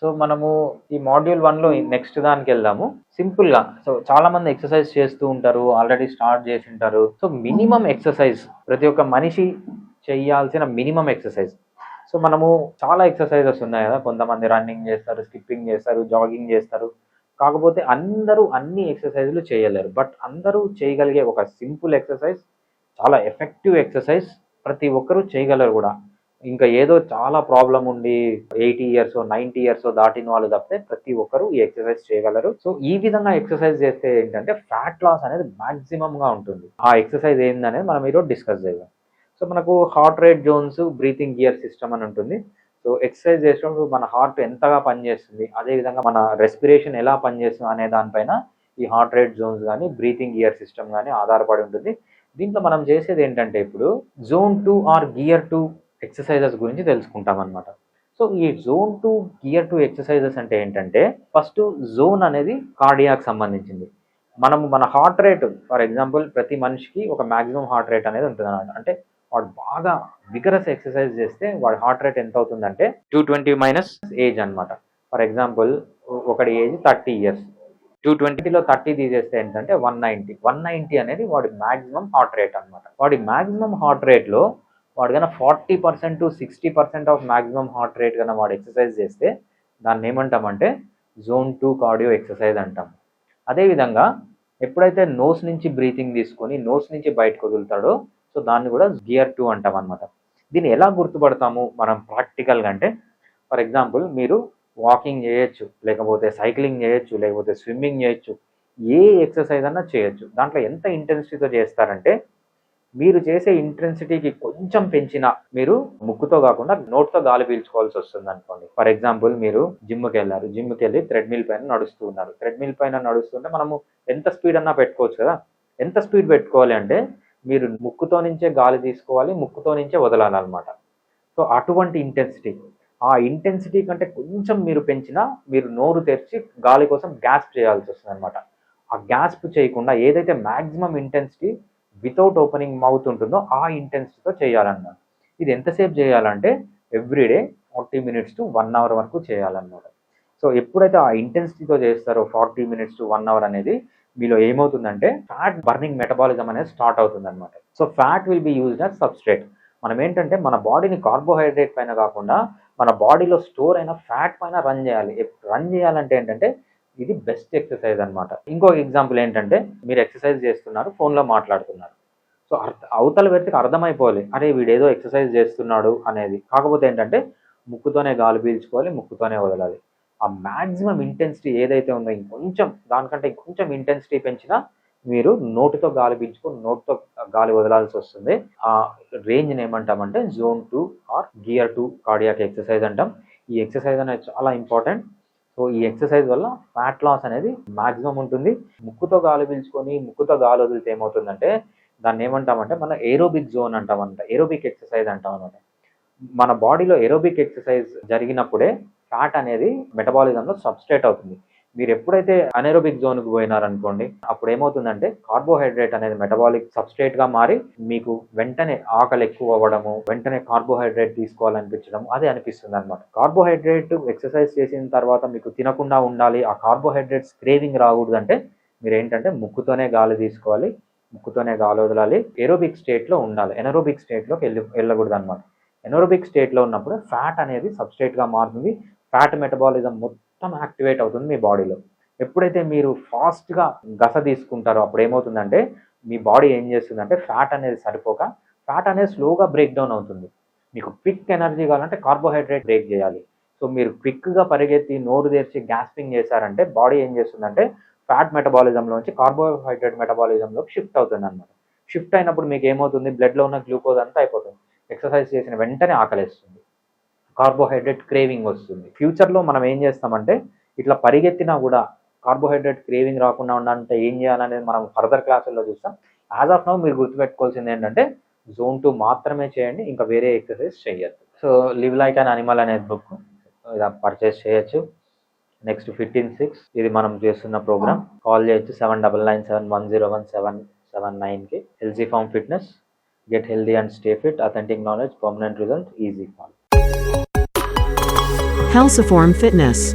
So మనము ఈ module వన్లో నెక్స్ట్ దానికి వెళ్దాము. సింపుల్గా సో చాలా మంది ఎక్సర్సైజ్ చేస్తూ ఉంటారు. ఆల్రెడీ స్టార్ట్ చేసి ఉంటారు. సో మినిమం ఎక్సర్సైజ్ ప్రతి ఒక్క మనిషి చేయాల్సిన మినిమం ఎక్సర్సైజ్ సో మనము చాలా ఎక్సర్సైజెస్ ఉన్నాయి కదా. కొంతమంది రన్నింగ్ చేస్తారు స్కిప్పింగ్ చేస్తారు జాగింగ్ చేస్తారు. కాకపోతే అందరూ అన్ని ఎక్సర్సైజులు చేయలేరు. బట్ అందరూ చేయగలిగే ఒక సింపుల్ ఎక్సర్సైజ్ చాలా ఎఫెక్టివ్ ఎక్సర్సైజ్ ప్రతి ఒక్కరూ చేయగలరు కూడా. ఇంకా ఏదో చాలా ప్రాబ్లం ఉండి ఎయిటీ ఇయర్స్ నైంటీ ఇయర్స్ దాటిన వాళ్ళు తప్పితే ప్రతి ఒక్కరూ ఈ ఎక్సర్సైజ్ చేయగలరు. సో ఈ విధంగా ఎక్సర్సైజ్ చేస్తే ఏంటంటే ఫ్యాట్ లాస్ అనేది మాక్సిమం గా ఉంటుంది. ఆ ఎక్సర్సైజ్ ఏందనేది మనం ఈరోజు డిస్కస్ చేద్దాం. సో మనకు heart rate zones breathing gear system అని ఉంటుంది. సో ఎక్సర్సైజ్ చేసినప్పుడు మన హార్ట్ ఎంతగా పనిచేస్తుంది అదేవిధంగా మన రెస్పిరేషన్ ఎలా పనిచేస్తుంది అనే దానిపైన ఈ హార్ట్ రేట్ జోన్స్ కానీ బ్రీతింగ్ గియర్ సిస్టమ్ కానీ ఆధారపడి ఉంటుంది. దీంట్లో మనం చేసేది ఏంటంటే ఇప్పుడు zone two or gear two exercises గురించి తెలుసుకుంటాం అనమాట సో ఈ zone two gear two exercises అంటే ఏంటంటే ఫస్ట్ జోన్ అనేది కార్డియాక్ సంబంధించింది. మనము మన హార్ట్ రేట్ ఫర్ ఎగ్జాంపుల్ ప్రతి మనిషికి ఒక మ్యాక్సిమం హార్ట్ రేట్ అనేది ఉంటుంది అనమాట అంటే వాడు బాగా విగరస్ ఎక్సర్సైజ్ చేస్తే వాడి హార్ట్ రేట్ ఎంత అవుతుందంటే టూ ట్వంటీ మైనస్ ఏజ్ అనమాట ఫర్ ఎగ్జాంపుల్ ఒకటి ఏజ్ థర్టీ ఇయర్స్. టూ ట్వంటీలో థర్టీ తీసేస్తే ఏంటంటే వన్ నైంటీ. వన్ నైంటీ అనేది వాడి మాక్సిమం హార్ట్ రేట్ అనమాట వాడి మ్యాక్సిమం హార్ట్ రేట్లో వాడు కన్నా forty percent to sixty percent of maximum heart rate కన్నా వాడు ఎక్సర్సైజ్ చేస్తే దాన్ని ఏమంటామంటే జోన్ టూ కార్డియో ఎక్సర్సైజ్ అంటాం. అదేవిధంగా ఎప్పుడైతే నోస్ నుంచి బ్రీతింగ్ తీసుకొని నోస్ నుంచి బయటకు వదులుతాడో సో దాన్ని కూడా గియర్ టూ అంటాం అనమాట దీన్ని ఎలా గుర్తుపడతాము మనం ప్రాక్టికల్గా అంటే ఫర్ ఎగ్జాంపుల్ మీరు వాకింగ్ చేయొచ్చు లేకపోతే సైక్లింగ్ చేయొచ్చు లేకపోతే స్విమ్మింగ్ చేయొచ్చు ఏ ఎక్సర్సైజ్ అన్నా చేయొచ్చు. దాంట్లో ఎంత ఇంటెన్సిటీతో చేస్తారంటే మీరు చేసే ఇంటెన్సిటీకి కొంచెం పెంచిన మీరు ముక్కుతో కాకుండా నోట్తో గాలి పీల్చుకోవాల్సి వస్తుంది అనుకోండి. ఫర్ ఎగ్జాంపుల్ మీరు జిమ్కి వెళ్ళారు. జిమ్కి వెళ్ళి థ్రెడ్మిల్ పైన నడుస్తూ ఉన్నారు. థ్రెడ్మిల్ పైన నడుస్తుంటే మనము ఎంత స్పీడ్ అన్నా పెట్టుకోవచ్చు కదా? ఎంత స్పీడ్ పెట్టుకోవాలి అంటే మీరు ముక్కుతో నుంచే గాలి తీసుకోవాలి ముక్కుతో నుంచే వదలాలన్నమాట. సో అటువంటి ఇంటెన్సిటీ ఆ ఇంటెన్సిటీ కంటే కొంచెం మీరు పెంచినా మీరు నోరు తెరిచి గాలి కోసం గ్యాస్ప్ చేయాల్సి వస్తుంది అనమాట ఆ గ్యాస్ప్ చేయకుండా ఏదైతే maximum intensity without opening mouth ఉంటుందో ఆ ఇంటెన్సిటీతో చేయాలన్నమాట. ఇది ఎంతసేపు చేయాలంటే everyday forty minutes to one hour వరకు చేయాలన్నమాట. సో ఎప్పుడైతే ఆ ఇంటెన్సిటీతో చేస్తారో forty minutes to one hour అనేది మీలో ఏమవుతుందంటే ఫ్యాట్ బర్నింగ్ మెటబాలిజం అనేది స్టార్ట్ అవుతుంది అనమాట so fat will be used as substrate మనం ఏంటంటే మన బాడీని కార్బోహైడ్రేట్ పైన కాకుండా మన బాడీలో స్టోర్ అయిన ఫ్యాట్ పైన రన్ చేయాలి. రన్ చేయాలంటే ఏంటంటే ఇది బెస్ట్ ఎక్సర్సైజ్ అనమాట ఇంకొక ఎగ్జాంపుల్ ఏంటంటే మీరు ఎక్సర్సైజ్ చేస్తున్నారు ఫోన్లో మాట్లాడుతున్నారు. సో అర్థ అవతల వ్యక్తికి అర్థమైపోవాలి. అరే వీడేదో ఎక్సర్సైజ్ చేస్తున్నాడు అనేది. కాకపోతే ఏంటంటే ముక్కుతోనే గాలి పీల్చుకోవాలి ముక్కుతోనే వదలాలి. ఆ మ్యాక్సిమం ఇంటెన్సిటీ ఏదైతే ఉందో ఇంకొంచెం దానికంటే ఇంకొంచెం ఇంటెన్సిటీ పెంచినా మీరు నోటితో గాలి పీల్చుకొని నోటితో గాలి వదలాల్సి వస్తుంది. ఆ రేంజ్ని ఏమంటామంటే zone two or gear two cardiac exercise అంటాం. ఈ ఎక్సర్సైజ్ అనేది చాలా ఇంపార్టెంట్ సో ఈ ఎక్సర్సైజ్ వల్ల ఫ్యాట్ లాస్ అనేది మాక్సిమం ఉంటుంది. ముక్కుతో గాలి పీల్చుకొని ముక్కుతో గాలి వదిలితే ఏమవుతుందంటే దాన్ని ఏమంటామంటే మన ఏరోబిక్ జోన్ అంటామంట ఏరోబిక్ ఎక్సర్సైజ్ అంటాం అనమాట మన బాడీలో ఏరోబిక్ ఎక్సర్సైజ్ జరిగినప్పుడే ఫ్యాట్ అనేది మెటబాలిజంలో సబ్స్ట్రేట్ అవుతుంది. మీరు ఎప్పుడైతే అనెరోబిక్ జోన్కి పోయినారనుకోండి అప్పుడు ఏమవుతుందంటే కార్బోహైడ్రేట్ అనేది మెటబాలిక్ సబ్స్ట్రేట్గా మారి మీకు వెంటనే ఆకలి ఎక్కువ అవ్వడము వెంటనే కార్బోహైడ్రేట్ తీసుకోవాలనిపించడం అదే అనిపిస్తుంది అనమాట కార్బోహైడ్రేట్ ఎక్సర్సైజ్ చేసిన తర్వాత మీకు తినకుండా ఉండాలి ఆ కార్బోహైడ్రేట్స్ క్రేవింగ్ రాకూడదు అంటే మీరు ఏంటంటే ముక్కుతోనే గాలి తీసుకోవాలి ముక్కుతోనే గాలి వదలాలి ఏరోబిక్ స్టేట్లో ఉండాలి. ఎనరోబిక్ స్టేట్లోకి వెళ్ళి వెళ్ళకూడదు అనమాట ఎనరోబిక్ స్టేట్లో ఉన్నప్పుడు ఫ్యాట్ అనేది సబ్స్ట్రేట్గా మారుతుంది. ఫ్యాట్ మెటబాలిజం మొత్తం యాక్టివేట్ అవుతుంది మీ బాడీలో. ఎప్పుడైతే మీరు ఫాస్ట్గా గస తీసుకుంటారో అప్పుడు ఏమవుతుందంటే మీ బాడీ ఏం చేస్తుందంటే ఫ్యాట్ అనేది సరిపోక ఫ్యాట్ అనేది స్లోగా బ్రేక్ డౌన్ అవుతుంది. మీకు క్విక్ ఎనర్జీ కావాలంటే కార్బోహైడ్రేట్ బ్రేక్ చేయాలి. సో మీరు క్విక్గా పరిగెత్తి నోరు తెరిచి గ్యాస్పింగ్ చేశారంటే బాడీ ఏం చేస్తుందంటే ఫ్యాట్ మెటబాలిజంలోంచి కార్బోహైడ్రేట్ మెటబాలిజంలోకి షిఫ్ట్ అవుతుంది అనమాట షిఫ్ట్ అయినప్పుడు మీకు ఏమవుతుంది? బ్లడ్లో ఉన్న గ్లూకోజ్ అంతా అయిపోతుంది. ఎక్సర్సైజ్ చేసిన వెంటనే ఆకలిస్తుంది. కార్బోహైడ్రేట్ క్రేవింగ్ వస్తుంది. ఫ్యూచర్లో మనం ఏం చేస్తామంటే ఇట్లా పరిగెత్తినా కూడా కార్బోహైడ్రేట్ క్రేవింగ్ రాకుండా ఉండాలంటే ఏం చేయాలనేది మనం ఫర్దర్ క్లాసుల్లో చూస్తాం. యాజ్ ఆఫ్ నౌ మీరు గుర్తుపెట్టుకోవాల్సింది ఏంటంటే జోన్ టూ మాత్రమే చేయండి ఇంకా వేరే ఎక్సర్సైజ్ చేయొద్దు. So live like and animal అనేది బుక్ ఇలా పర్చేస్ చేయొచ్చు. నెక్స్ట్ ఫిఫ్టీన్ సిక్స్ ఇది మనం చేస్తున్న ప్రోగ్రామ్. కాల్ చేయొచ్చు seven double nine seven one zero one seven seven నైన్కి. ఎల్జీ form fitness get healthy and stay fit authentic knowledge permanent result easy fall Healthiform Fitness.